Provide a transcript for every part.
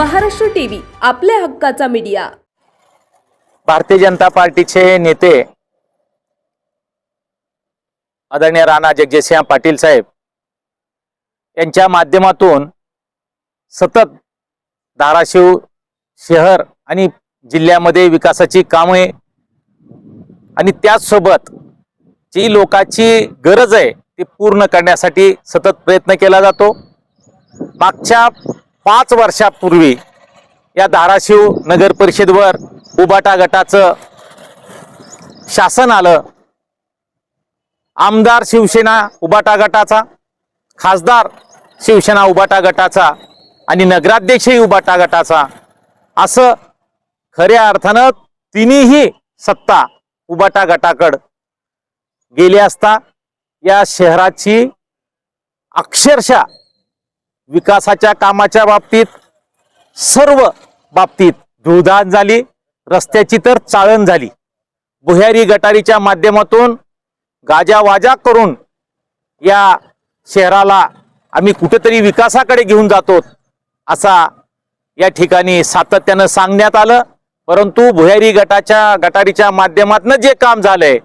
Maharashtra TV आपल्या हक्काचा media. Bharatiya Janata पार्टीचे नेते आदरणीय राणा जगजितसिंह पाटील साहेब यांच्या माध्यमातून सतत धाराशिव शहर आणि जिल्ह्यामध्ये विकासाची कामे आणि त्याचसोबत जी लोकांची गरज आहे ती पूर्ण करण्यासाठी सतत प्रयत्न केला जातो. मागच्या पाच वर्षापूर्वी या धाराशिव नगर परिषदवर उबाटा गटाचं शासन आलं. आमदार शिवसेना उबाटा गटाचा खासदार शिवसेना उबाटा गटाचा आणि नगराध्यक्षही उबाटा गटाचा. असं खऱ्या अर्थानं तिन्हीही सत्ता उबाटा गटाकड गेली असता या शहराची अक्षरशः विकासाच्या कामाच्या बाबतीत सर्व बाबतीत धुळधाण झाली. रस्त्याची तर चाळण झाली. भुयारी गटारीच्या माध्यमातून गाजावाजा करून या शहराला आम्ही कुठेतरी विकासाकडे घेऊन जातो असा या ठिकाणी सातत्यानं सांगण्यात आलं. परंतु भुयारी गटाच्या गटारीच्या माध्यमातून जे काम झालंय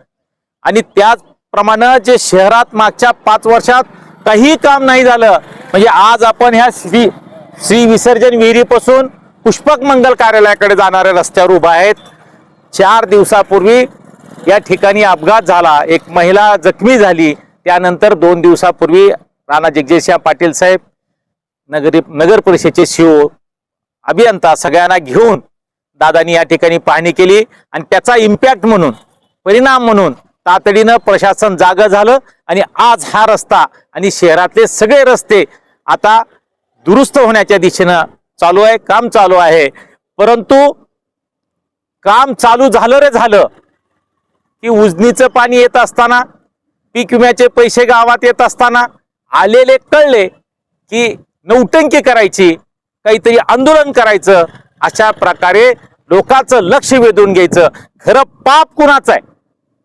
आणि त्याचप्रमाणे जे शहरात मागच्या पाच वर्षात काही काम नाही झालं म्हणजे आज आपण ह्या श्री श्री विसर्जन विहिरीपासून पुष्पक मंगल कार्यालयाकडे जाणाऱ्या रस्त्यावर उभा आहेत. चार दिवसापूर्वी या ठिकाणी अपघात झाला. एक महिला जखमी झाली. त्यानंतर दोन दिवसापूर्वी राणा जगजेशा पाटील साहेब नगरी नगर परिषदेचे शिव अभियंता सगळ्यांना घेऊन दादानी या ठिकाणी पाहणी केली. आणि त्याचा इम्पॅक्ट म्हणून परिणाम म्हणून तातडीनं प्रशासन जागं झालं आणि आज हा रस्ता आणि शहरातले सगळे रस्ते आता दुरुस्त होण्याच्या दिशेनं चालू आहे काम चालू आहे. परंतु काम चालू झालं रे झालं. की उजनीचं पाणी येत असताना पीक विम्याचे पैसे गावात येत असताना आलेले कळले की नौटंकी करायची काहीतरी आंदोलन करायचं अशा प्रकारे लोकांचं लक्ष वेधून घ्यायचं. खरं पाप कुणाचं आहे?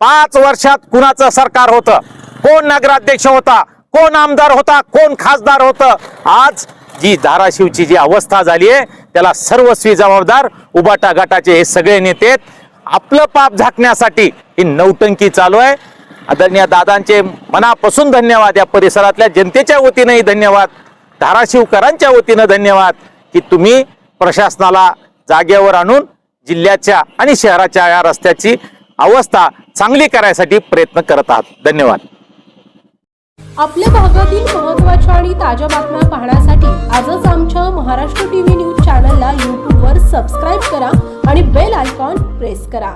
पाच वर्षात कुणाचं सरकार होतं? कोण नगराध्यक्ष होता? कोण आमदार होता? कोण खासदार होतं? आज जी धाराशिवची जी अवस्था झाली आहे त्याला सर्वस्वी जबाबदार उबाटा गटाचे हे सगळे नेते आहेत. आपलं पाप झाकण्यासाठी ही नौटंकी चालू आहे. आदरणीय दादांचे मनापासून धन्यवाद या परिसरातल्या जनतेच्या वतीनंही धन्यवाद. धाराशिवकरांच्या वतीनं धन्यवाद की तुम्ही प्रशासनाला जागेवर आणून जिल्ह्याच्या आणि शहराच्या या रस्त्याची अवस्था चांगली करायसाठी प्रयत्न करत आहात. धन्यवाद. आपल्या भागातील महत्त्वाच्या आणि ताज्या बातम्या पाहण्यासाठी आजच आमच्या महाराष्ट्र टीव्ही न्यूज चॅनलला यूट्यूबवर सबस्क्राईब करा आणि बेल आयकॉन प्रेस करा.